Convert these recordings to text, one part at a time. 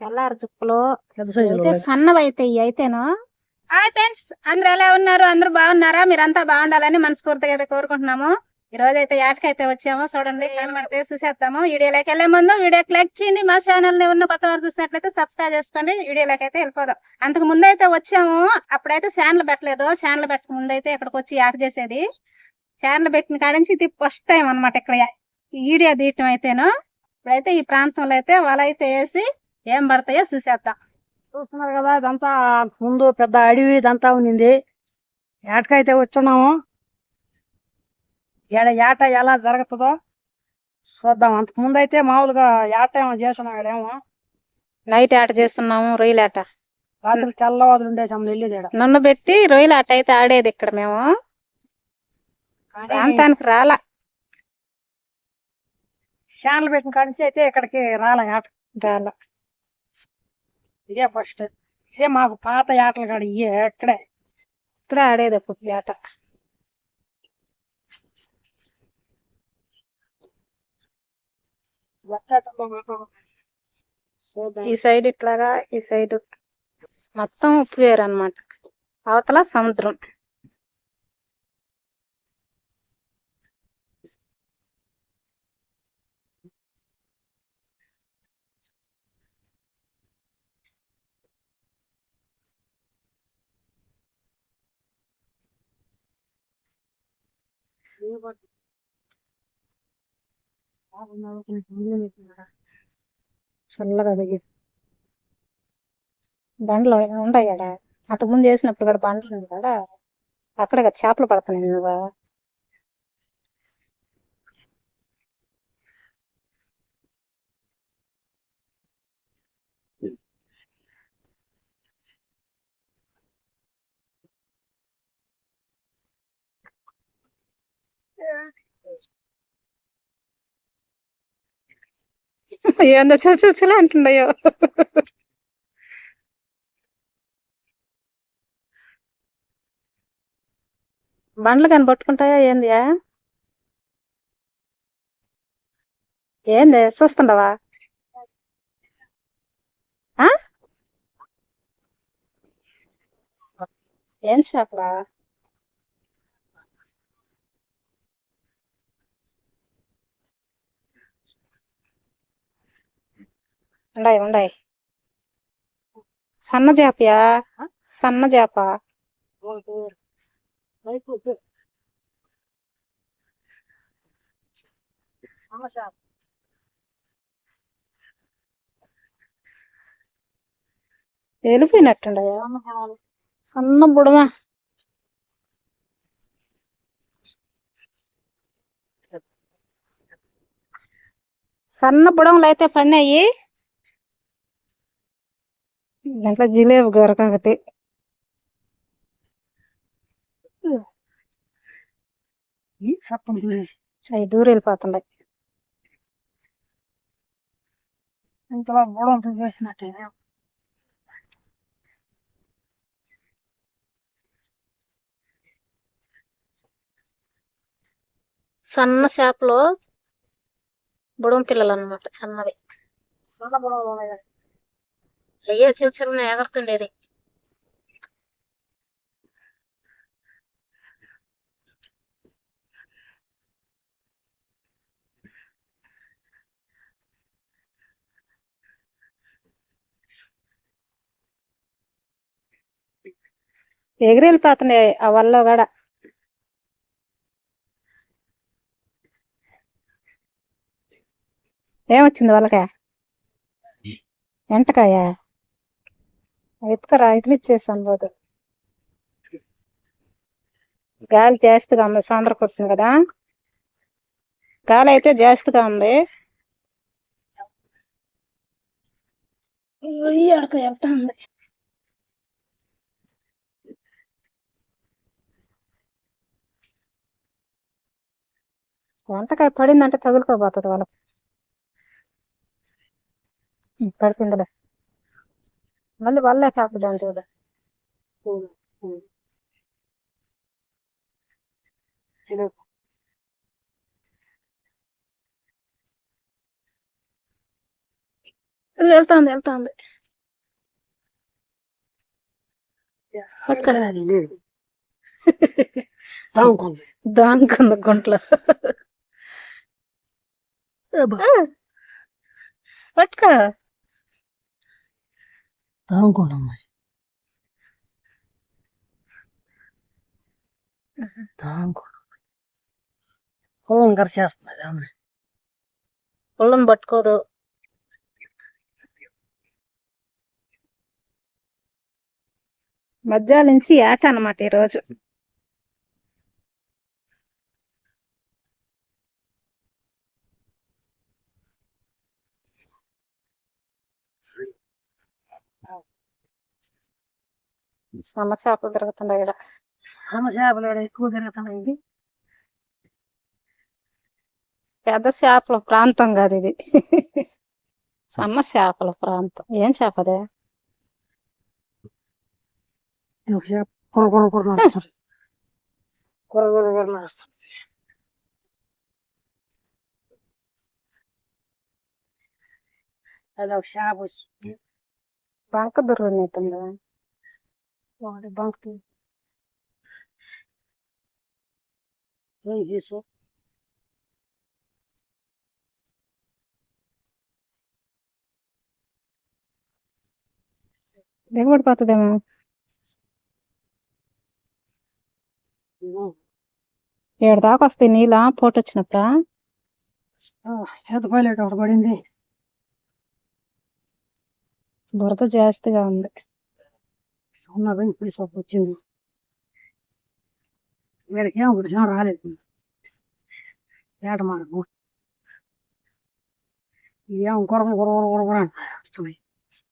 తెల్లారు చుక్కలు అయితే అయితేను. హాయ్ ఫ్రెండ్స్ అందరూ ఎలా ఉన్నారు? అందరూ బాగున్నారా? మీరంతా బాగుండాలని మనస్ఫూర్తిగా అయితే కోరుకుంటున్నాము. ఈ రోజు అయితే యాటకైతే వచ్చాము చూడండి ఏం పడితే చూసేద్దాము. వీడియోలోకి వెళ్ళే ముందు వీడియోకి లైక్ చేయండి. మా ఛానల్ని ఉన్న కొత్త వారు చూసినట్లయితే సబ్స్క్రైబ్ చేసుకోండి. వీడియోలోకి అయితే వెళ్ళిపోదాం. అంతకు ముందు అయితే వచ్చాము. అప్పుడైతే ఛానల్ పెట్టలేదు. ఛానల్ పెట్టక ముందు అయితే ఇక్కడికి వచ్చి యాట చేసేది. ఛానల్ పెట్టిన కాడ నుంచి ఇది ఫస్ట్ టైం అన్నమాట ఇక్కడ ఈ వీడియో తీయటం అయితేను. ఇప్పుడైతే ఈ ప్రాంతంలో అయితే వల అయితే వేసి ఏం పడతాయో చూసేద్దాం. చూస్తున్నారు కదా ఇదంతా ముందు పెద్ద అడవి ఇదంతా ఉన్నింది. ఏటకైతే వచ్చున్నాము ఏడ ఏట ఎలా జరుగుతుందో చూద్దాం. అంతకు ముందు అయితే మామూలుగా ఏట ఏమో చేస్తున్నాం ఏమో. నైట్ ఆట చేస్తున్నాము రొయ్యల ఆట రాత్రి తెల్లవాదులు ఉండేసాము వెళ్ళేది. నన్ను పెట్టి రొయ్యల ఆట అయితే ఆడేది ఇక్కడ మేము. ప్రాంతానికి రాలా. ఛానల్ పెట్టిన కాడి నుంచి అయితే ఇక్కడికి రాలే ఆట రాలా. ఇదే ఫస్ట్ ఇదే మాకు పాత ఆటలు కాడ ఇయ్యే ఇక్కడే. ఇక్కడ ఆడేది అప్పుడు ఆట. ఈ సైడ్ ఇట్లాగా ఈ సైడ్. మొత్తం ఉప్పు వేరు అనమాట అవతల సముద్రం. చల్లగా బండ్లు ఉంటాయి కదా అంతకుముందు వేసినప్పుడు కూడా బండ్లు ఉంది కదా. అక్కడ చేపలు పడుతున్నాయి నువ్వు. ఏందో చచ్చలా అంటుండయో. బండ్లు కానీ పట్టుకుంటాయా ఏంది ఏంది? చూస్తుండవా? ఆ? ఏం చేపలా? ఉండాయి ఉండాయి సన్న చేపయా సన్న. సమస్య వెళ్ళిపోయినట్టుండయా. సన్న బుడమా సన్న బుడమలు అయితే పడినాయి దాంట్లో జిలేబీ ఈ సప్పం అవి దూరం వెళ్ళిపోతున్నాయి. ఇంతలో బుడం వేసినట్టే సన్న చేపలు బుడం పిల్లలు అన్నమాట సన్నవి. సన్న బుడవలు ఉన్నాయి. అయ్యే చిన్న చిన్న ఎగరుతుండేది ఎగిరి వెళ్ళిపోతున్నాయి ఆ వల్ల కూడా ఏమొచ్చింది వాళ్ళకే ఎంటకాయ ఎత్తుకరా ఇచ్చేసాను పోదు గాలి జాస్తిగా ఉంది సాంద్ర కొట్టింది కదా. గాలి అయితే జాస్తిగా ఉంది. ఈ అడక వెళ్తా ఉంది? వంటకాయ పడిందంటే తగులుకోబోతుంది వాళ్ళకి. పడిపోయిందిలే మళ్ళీ వాళ్ళే కాపుదాం చూడు ఇది వెళ్తాంది వెళ్తాంది. దానికుంది గుంట్లో. పట్టుకో. తాముకున్నాం తాముకున్నాం పొలం కరిచేస్తున్నది ఆమె ఒళ్ళని పట్టుకోదు మధ్యాహ్నం నుంచి ఏట అన్నమాట ఈరోజు. సన్న చేపలు తిరుగుతుండే ఈడ. సన్న చేపలు ఈడ ఎక్కువ తిరుగుతున్నాయి పెద్ద చేపల ప్రాంతం కాదు ఇది. సన్న చేపల ప్రాంతం. ఏం చేప అదే? ఇది ఒక చేప కొర కొర కొర నడుస్తుంది. కొర కొర కొర నడుస్తుంది. అది ఒక చేప వచ్చి బంక దుర్రున్నట్టుంది ఒకటి బంకుతుంది తీసు దిగబడిపోతుందేమో ఏడు దాకా వస్తాయి నీళ్ళ పోటు వచ్చినప్పుడు చేత పైలట్ ఒకటి పడింది బురద జాస్తిగా ఉంది ఉన్న బెంచ్ పీస్ ఒకటి వచ్చింది. వీడికి ఏం ఏం రాలేదు. ఏట మనకు ఏం కొరక కొరక కొరక వస్తున్నాయి.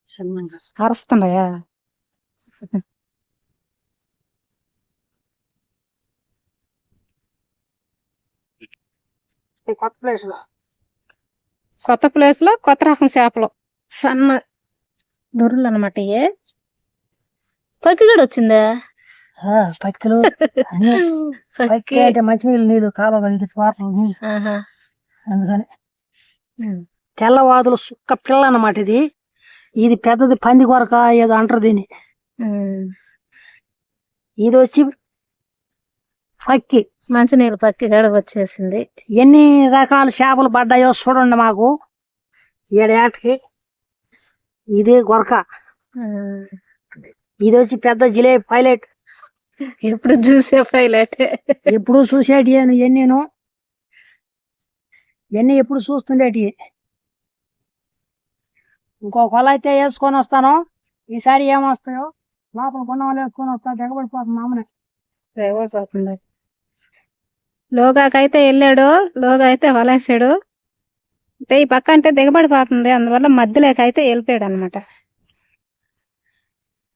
చిన్నగా అరుస్తున్నాయా? ఈ కొత్త ప్లేస్లో. కొత్త ప్లేస్లో కొత్త రకం చేపలు. సన్న దొరులు అనమాట ఇవి పక్కి కూడా వచ్చిందా? పక్కలు. పక్కి. అంటే మంచినీళ్ళు నీళ్ళు కాలువ వాటర్ నీళ్ళు. అందుకని. తెల్లవాదులు సుక్క పిల్ల అన్నమాట ఇది. ఇది పెద్దది పంది కొరక ఏదో అంటారు దీన్ని. ఇది వచ్చి పక్కి. మంచినీళ్ళు పక్కి కూడా వచ్చేసింది. ఎన్ని రకాల చేపలు పడ్డాయో చూడండి మాకు. ఏడేటకి ఇది గొరక. ఇది వచ్చి పెద్ద జిలేబీ పైలట్. ఎప్పుడు చూసే పైలట్. ఎప్పుడు చూసేటి ఎన్నీను. ఎన్ని ఎప్పుడు చూస్తుండేటి ఇంకో కొల అయితే వేసుకొని వస్తాను. ఈసారి ఏమొస్తాయో లోపల కొన్న వాళ్ళు వేసుకొని వస్తా దిగబడిపోతుంది మామనే దిగబడిపోతుంది లోగాకైతే వెళ్ళాడు లోగా అయితే వలేసాడు. అంటే ఈ పక్క అంటే దిగబడిపోతుంది అందువల్ల మధ్యలోకి అయితే వెళ్ళిపోయాడు అనమాట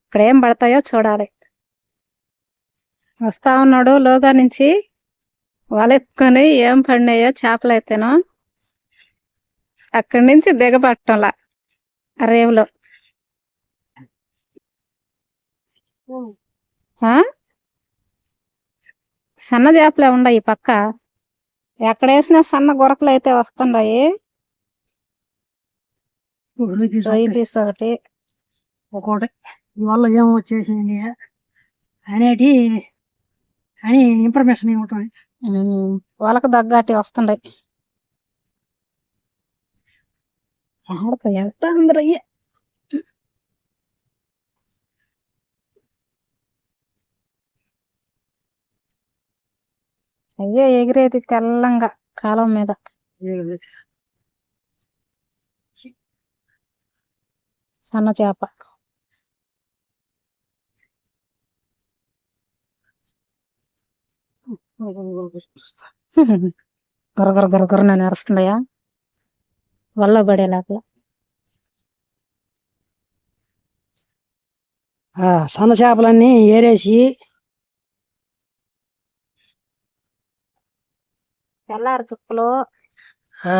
ఇక్కడ ఏం పడతాయో చూడాలి. వస్తా ఉన్నాడు లోగా నుంచి వలెత్తుకొని ఏం పడినాయో చేపలు అయితేనో అక్కడి నుంచి దిగబట్టంలా రేవులో? సన్న చేపలే ఉండయి ఈ పక్క. ఎక్కడ వేసినా సన్న గురకలు అయితే వస్తుండయి పీస్ ఒకటి. ఒక్కొక్కటి ఇవల్ల ఏమో వచ్చేసింది. అనేటి అని ఇన్ఫర్మేషన్ ఇవ్వటం వాళ్ళకు తగ్గట్టి వస్తుండే. ఆడకు ఎంత అందరూ అయ్యే. అయ్యే ఎగిరేది తెల్లంగా కాలం మీద. సన్న చేప గొరగొర గొరగొర నన్ను అరుస్తుందయ్యా. వల్ల పడే లోపల. ఆ, సన్న చేపలన్నీ ఏరేసి తెల్లారి చుక్కలు ఆ,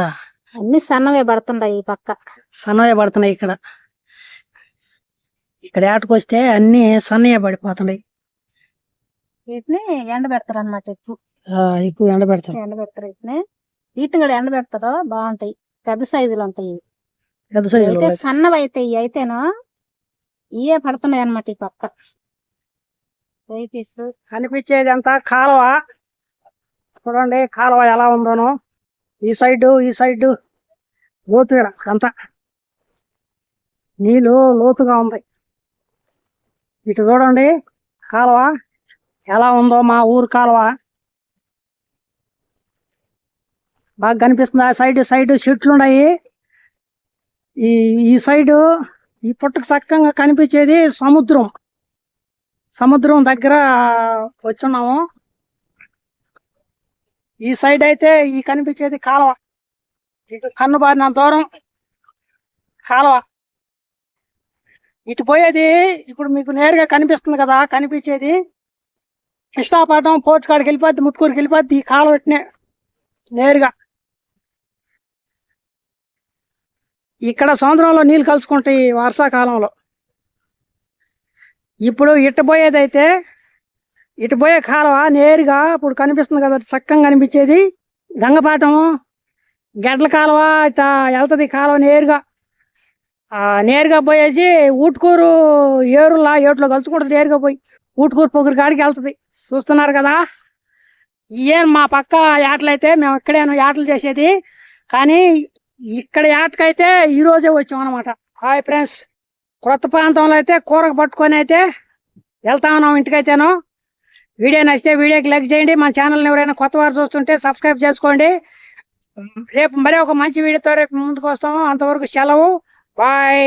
అన్ని సన్నవే పడుతుండయి ఈ పక్క. సన్నగా పడుతున్నాయి ఇక్కడ. ఇక్కడ ఏటకొస్తే అన్ని సన్నగా పడిపోతున్నాయి. వీటిని ఎండ పెడతారు అనమాట ఎక్కువ ఎక్కువ ఎండ పెడతారు ఎండ పెడతారు వీటిని వీటిని కూడా ఎండ పెడతారు బాగుంటాయి. పెద్ద సైజులు ఉంటాయి. పెద్ద సైజు అయితే సన్నవి అయితే ఇవి అయితేను ఇవే పడుతున్నాయి అన్నమాట ఈ పక్క. పీస్? కనిపించేది అంతా కాలువ. చూడండి కాలువ ఎలా ఉందోనో. ఈ సైడ్ ఈ సైడ్ లోతు అంతా. నీళ్ళు లోతుగా ఉంది. ఇటు చూడండి కాలువ. ఎలా ఉందో మా ఊరు కాలువ. బాగా కనిపిస్తుంది. ఆ సైడ్ సైడ్ చెట్లు ఉన్నాయి. ఈ ఈ సైడు ఈ పుట్టకు చక్కగా కనిపించేది సముద్రం. సముద్రం దగ్గర వచ్చున్నాము. ఈ సైడ్ అయితే ఈ కనిపించేది కాలువ. ఇటు కన్ను బారిన దూరం కాలువ. ఇటు పోయేది ఇప్పుడు మీకు నేరుగా కనిపిస్తుంది కదా కనిపించేది కృష్ణాపట్నం పోర్టు కాడికి వెళ్ళిపోద్ది ముత్తుకూరుకి వెళ్ళిపోద్ది ఈ కాలువ పెట్టినే నేరుగా. ఇక్కడ సముద్రంలో నీళ్ళు కలుసుకుంటాయి వర్షాకాలంలో. ఇప్పుడు ఇటుపోయేదైతే ఇటుపోయే కాలువ నేరుగా ఇప్పుడు కనిపిస్తుంది కదా చక్కగా కనిపించేది గంగపాటం. గెడ్ల కాలువ ఇట్లా వెళ్తుంది కాలువ నేరుగా. నేరుగా పోయేసి ఊటుకూరు ఏరులా ఏట్లో కలుసుకుంటుంది నేరుగా పోయి. ఊటుకూరు పొగురు కాడికి వెళ్తుంది. చూస్తున్నారు కదా? ఏం మా పక్క ఏటలైతే మేము ఇక్కడేను ఏటలు చేసేది. కానీ ఇక్కడ ఏటకైతే ఈ రోజే వచ్చాం అనమాట హాయ్ ఫ్రెండ్స్. క్రొత్త ప్రాంతంలో అయితే కూరకు పట్టుకొని అయితే వెళ్తా ఉన్నాం ఇంటికైతేను. వీడియో నచ్చితే వీడియోకి లైక్ చేయండి. మన ఛానల్ని ఎవరైనా కొత్త వారు చూస్తుంటే సబ్స్క్రైబ్ చేసుకోండి. రేపు మరే ఒక మంచి వీడియోతో రేపు ముందుకు వస్తాము అంతవరకు సెలవు. బాయ్.